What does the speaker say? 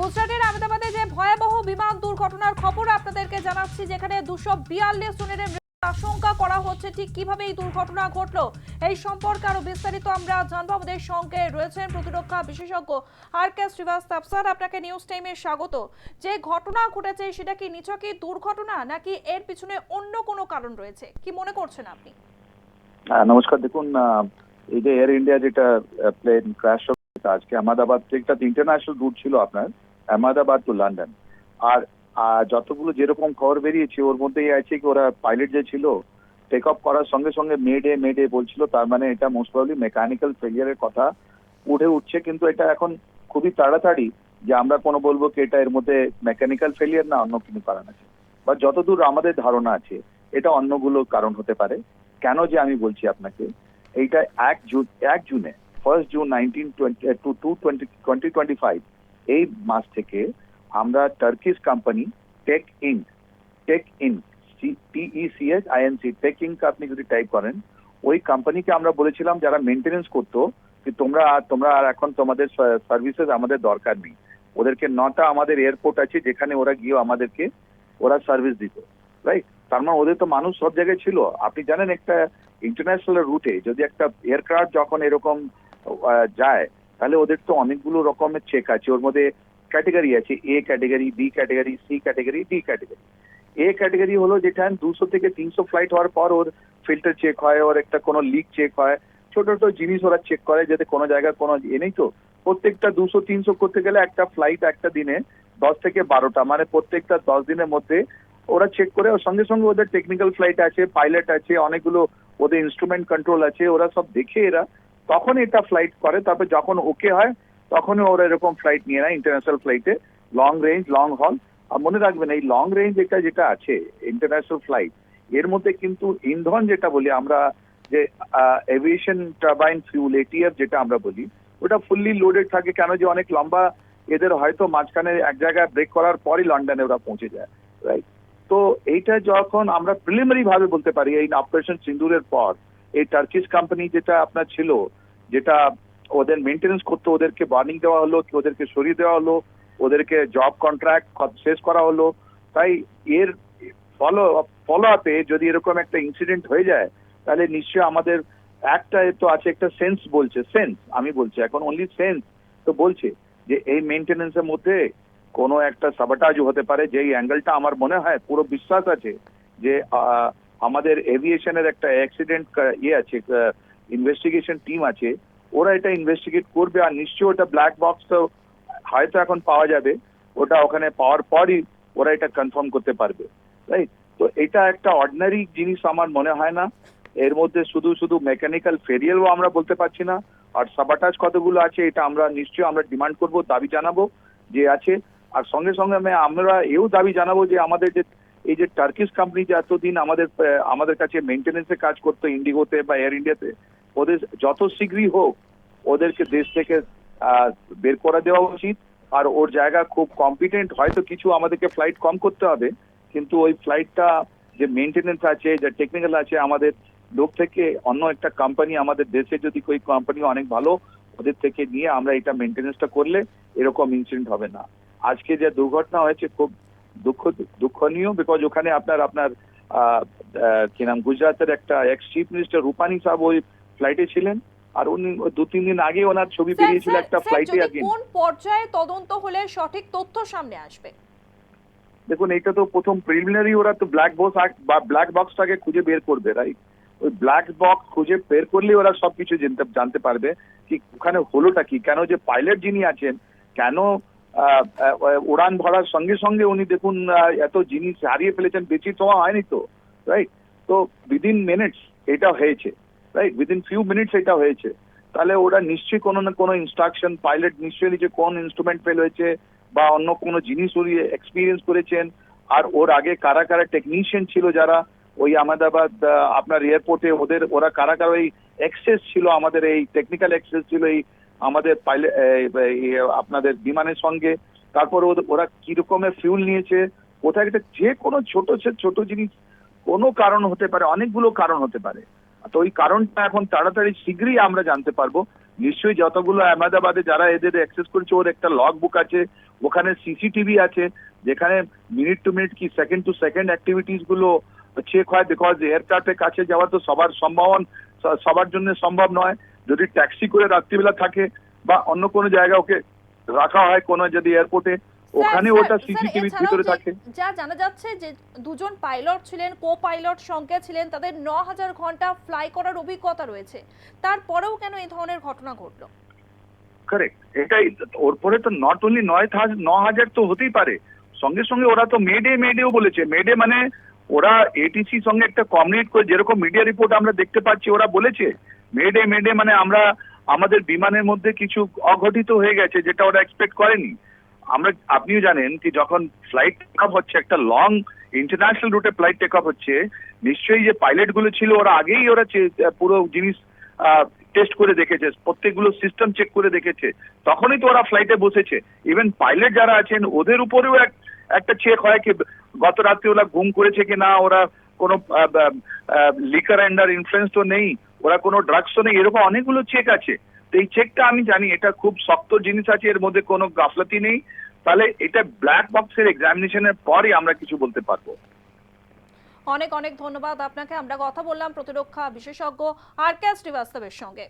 গুজরাটের আহমেদাবাদে যে ভয়াবহ বিমান দুর্ঘটনার খবর আপনাদেরকে জানাচ্ছি, যেখানে দুশো বিয়াল্লিশ জনের আশঙ্কা করা হচ্ছে। ঠিক কীভাবে এই দুর্ঘটনা ঘটলো, এই সম্পর্কে আরও বিস্তারিত আমরা জানব। আমাদের সঙ্গে রয়েছেন প্রতিরক্ষা বিশেষজ্ঞ আর কে শ্রীবাস্তব। স্যার, আপনাকে নিউজ টাইমে স্বাগত। যে ঘটনা ঘটেছে, সেটা কি নিছকই দুর্ঘটনা, নাকি এর পিছনে অন্য কোনো কারণ রয়েছে? কি মনে করছেন আপনি? হ্যাঁ নমস্কার। দেখুন এই যে এয়ার ইন্ডিয়া যেটা প্লেন ক্র্যাশ আজকে আহমেদাবাদ থেকে ইন্টারন্যাশনাল রুট ছিল আপনার। আহমেদাবাদ টু লন্ডন আর যতগুলো যেরকম খবর বেরিয়েছে, ওর মধ্যেই আছে কি ওরা পাইলট যে ছিল টেক অফ করার সঙ্গে সঙ্গে মেডে মেডে বলছিল, তার মানে এটা মোস্ট প্রবলি মেকানিক্যাল ফেলিয়ারের কথা উঠে উঠছে, কিন্তু এটা এখন খুবই তাড়াতাড়ি যে আমরা কোনো বলব কি এটা এর মধ্যে মেকানিক্যাল ফেলিয়ার না, অন্য কিছু কারণ আছে। বা যতদূর আমাদের ধারণা আছে, এটা অন্যগুলো কারণ হতে পারে। কেন যে আমি বলছি আপনাকে, এইটা এক জুন, এক জুনে first June nineteen twenty two twenty twenty twenty five এই মাস থেকে আমরা Turkish company tech in tech in TECS INC tech inc আপনি যদি টাইপ করেন, ওই কোম্পানিকে আমরা বলেছিলাম যারা মেনটেনেন্স করতো যে তোমরা তোমরা আর এখন তোমাদের সার্ভিসেস আমাদের দরকার নেই। ওদেরকে নটা আমাদের এয়ারপোর্ট আছে যেখানে ওরা গিয়ে আমাদেরকে ওরা সার্ভিস দিত রাইট তার মানে ওদের তো মানুষ সব জায়গায় ছিল। আপনি জানেন একটা ইন্টারন্যাশনাল রুটে যদি একটা এয়ারক্রাফট যখন এরকম যায় তাহলে ওদের তো অনেকগুলো রকমের চেক আছে। ওর মধ্যে ক্যাটেগরি আছে। A category B category C category D category A category হলো যেটা দুশো থেকে তিনশো ফ্লাইট হওয়ার পর ওর ফিল্টার চেক হয়, ওর একটা কোনো লিক চেক হয়। ছোট ছোট জিনিস ওরা চেক করে যাতে কোনো জায়গায় কোনো এ নেই তো। প্রত্যেকটা দুশো, তিনশো করতে গেলে একটা ফ্লাইট একটা দিনে দশ থেকে বারোটা। মানে প্রত্যেকটা দশ দিনের মধ্যে ওরা চেক করে। ওর সঙ্গে সঙ্গে ওদের টেকনিক্যাল ফ্লাইট আছে পাইলট আছে, অনেকগুলো ওদের ইনস্ট্রুমেন্ট কন্ট্রোল আছে। ওরা সব দেখে এরা তখন এটা ফ্লাইট করে, তারপর যখন ওকে হয়, তখনই ওরা এরকম ফ্লাইট নিয়ে নেয় ইন্টারন্যাশনাল ফ্লাইটে লং রেঞ্জ লং হল আর মনে রাখবেন, এই লং রেঞ্জ এটা যেটা আছে ইন্টারন্যাশনাল ফ্লাইট এর মধ্যে কিন্তু ইন্ধন যেটা বলি আমরা, যে এভিয়েশন টারবাইন ফিউল এটিএফ যেটা আমরা বলি, ওটা ফুললি লোডেড থাকে। কেন যে অনেক লম্বা, এদের হয়তো মাঝখানে এক জায়গায় ব্রেক করার পরই লন্ডনে ওরা পৌঁছে যায় রাইট তো এইটা যখন আমরা প্রিলিমিনারি ভাবে বলতে পারি, এই অপারেশন সিন্দুরের পর এই টার্কিশ কোম্পানি যেটা আপনার ছিল, যেটা ওদের মেনটেনেন্স করতে, ওদেরকে বার্নিং দেওয়া হলো কি ওদেরকে সরিয়ে দেওয়া হলো, ওদেরকে জব কন্ট্রাক্ট শেষ করা হলো। তাই এর ফলো ফলো আপে যদি এরকম একটা ইনসিডেন্ট হয়ে যায়, তাহলে নিশ্চয়ই আমাদের একটা তো আছে একটা সেন্স বলছে সেন্স আমি বলছি, এখন অনলি সেন্স তো বলছে যে এই মেনটেনেন্সের মধ্যে কোনো একটা সাবাটাজ হতে পারে, যেই অ্যাঙ্গেলটা আমার মনে হয়, পুরো বিশ্বাস আছে যে আমাদের এভিয়েশনের একটা অ্যাক্সিডেন্ট ইয়ে আছে ইনভেস্টিগেশন টিম আছে, ওরা এটা ইনভেস্টিগেট করবে, আর নিশ্চয়ই ওটা ব্ল্যাক বক্স তো হয়তো এখন পাওয়া যাবে, ওটা ওখানে পাওয়ার পরই ওরা এটা কনফার্ম করতে পারবে রাইট তো এটা একটা অর্ডিনারি জিনিস আমার মনে হয় না, এর মধ্যে শুধু শুধু মেকানিক্যাল ফেরিয়ালও আমরা বলতে পারছি না, আর সাবাটাজ কতগুলো আছে এটা আমরা নিশ্চয়ই আমরা ডিমান্ড করব, দাবি জানাব যে আছে, আর সঙ্গে সঙ্গে আমি, আমরা এও দাবি জানাব যে আমাদের যে এই যে টার্কিশ কোম্পানি যে এতদিন আমাদের আমাদের কাছে মেনটেনেন্সে কাজ করতো ইন্ডিগোতে বা এয়ার ইন্ডিয়াতে ওদের যত শীঘ্রই হোক ওদেরকে দেশ থেকে বের করে দেওয়া উচিত। আর ওর জায়গা খুব কম্পিটেন্ট হয়তো কিছু আমাদেরকে ফ্লাইট কম করতে হবে, কিন্তু ওই ফ্লাইটটা যে মেনটেনেন্স আছে, যে টেকনিক্যাল আছে, আমাদের লোক থেকে অন্য একটা কোম্পানি আমাদের দেশে যদি ওই কোম্পানি অনেক ভালো, ওদের থেকে নিয়ে আমরা এটা মেনটেনেন্সটা করলে এরকম ইনসিডেন্ট হবে না। আজকে যে দুর্ঘটনা হয়েছে, খুব দুঃখ দুঃখনীয় বিকজ ওখানে আপনার আপনার কি নাম গুজরাটের একটা এক্স চিফ মিনিস্টার রূপানি সাহেব ওই ফ্লাইটে ছিলেন। আর উনি দু তিন দিন আগে ওনার ছবি বেরিয়েছিল একটা ফ্লাইটে আগে কোন পর্যায়ে তদন্ত হলে সঠিক তথ্য সামনে আসবে। দেখুন এটা তো প্রথম প্রিলিমিনারি ওরা তো ব্ল্যাক বক্স বা ব্ল্যাক বক্সটাকে খুঁজে বের করবে রাইট ওই ব্ল্যাক বক্স খুঁজে বের করলে ওরা সবকিছু জানতে জানতে পারবে কি ওখানে হলোটা কি? কেন যে পাইলট যিনি আছেন কেন উড়ান ভরার সঙ্গে সঙ্গে উনি দেখুন এত জিনিস হারিয়ে ফেলেছেন বেশি সময় হয়নি তো রাইট তো উইদিন মিনিটস এটা হয়েছে রাইট উইদিন ফিউ মিনিটস এটা হয়েছে। তাহলে ওরা নিশ্চয়ই কোনো না কোনো ইনস্ট্রাকশন পাইলট নিশ্চয়ই যে কোন ইনস্ট্রুমেন্ট ফেল হয়েছে বা অন্য কোনো জিনিস উনি এক্সপিরিয়েন্স করেছেন। আর ওর আগে কারা কারা টেকনিশিয়ান ছিল যারা, ওই আহমেদাবাদ আপনার এয়ারপোর্টে ওদের, ওরা কারা কারা ওই এক্সেস ছিল, আমাদের এই টেকনিক্যাল এক্সেস ছিল, এই আমাদের পাইলট আপনাদের বিমানের সঙ্গে, তারপর ওরা কি রকমের ফিউল নিয়েছে, কোথায় একটা যে কোনো ছোট ছোট জিনিস, কোনো কারণ হতে পারে, অনেকগুলো কারণ হতে পারে। তো ওই কারণটা এখন তাড়াতাড়ি শীঘ্রই আমরা জানতে পারব। নিশ্চয়ই যতগুলো আহমেদাবাদে যারা এদের অ্যাক্সেস করেছে, ওর একটা লগ বুক আছে, ওখানে সিসিটিভি আছে, যেখানে মিনিট টু মিনিট কি সেকেন্ড টু সেকেন্ড অ্যাক্টিভিটিসগুলো চেক হয় বিকজ এয়ারক্রাফটের কাছে যাওয়া তো সবার সম্ভাবন সবার জন্য সম্ভব নয়। যদি ট্যাক্সি করে রাত্রিবেলা থাকে বা অন্য কোনো জায়গায় ওকে রাখা হয় কোনো যদি এয়ারপোর্টে ওখানে ওটা সিসিটিভির ভিতরে থাকে। যা জানা যাচ্ছে যে দুজন পাইলট ছিলেন কো পাইলট সঙ্গে ছিলেন তাদের ন হাজার ঘণ্টা ফ্লাই করার অভিজ্ঞতা রয়েছে। তারপরেও কেন এই ধরনের ঘটনা ঘটলো? কারেক্ট এটাই ওর পরে তো নট অনলি নয় হাজার ন হাজার তো হতেই পারে। সঙ্গে সঙ্গে ওরা তো মেডে মেডেও বলেছে। মেডে মানে ওরা এটিসি সঙ্গে একটা কমিউনিকেট করে যেরকম মিডিয়া রিপোর্ট আমরা দেখতে পাচ্ছি ওরা বলেছে মেডে মেডে মানে আমরা, আমাদের বিমানের মধ্যে কিছু অঘটিত হয়ে গেছে যেটা ওরা এক্সপেক্ট করেনি। আমরা, আপনিও জানেন কি যখন ফ্লাইট টেক অফ হচ্ছে, একটা লং ইন্টারন্যাশনাল রুটে ফ্লাইট টেক অফ হচ্ছে, নিশ্চয়ই যে পাইলটগুলো ছিল, ওরা আগেই ওরা পুরো জিনিস টেস্ট করে দেখেছে, প্রত্যেকগুলো সিস্টেম চেক করে দেখেছে। তখনই তো ওরা ফ্লাইটে বসেছে। ইভেন পাইলট যারা আছেন, ওদের উপরেও এক, একটা চেক হয় কি, গত রাত্রে ওরা ঘুম করেছে কি না ওরা কোনো লিকার অ্যান্ডার ইনফ্লুয়েন্স তো নেই। ওরা কোনো ড্রাগসও নেই, এরকম অনেকগুলো চেক আছে। তো এই চেকটা আমি জানি, এটা খুব শক্ত জিনিস আছে, এর মধ্যে কোনো গাফলাতি নেই। তাহলে এটা ব্ল্যাক বক্সের এক্সামিনেশনের পরই আমরা কিছু বলতে পারব। অনেক অনেক ধন্যবাদ আপনাকে। আমরা কথা বললাম প্রতিরক্ষা বিশেষজ্ঞ আর কে শ্রীবাস্তবের সঙ্গে।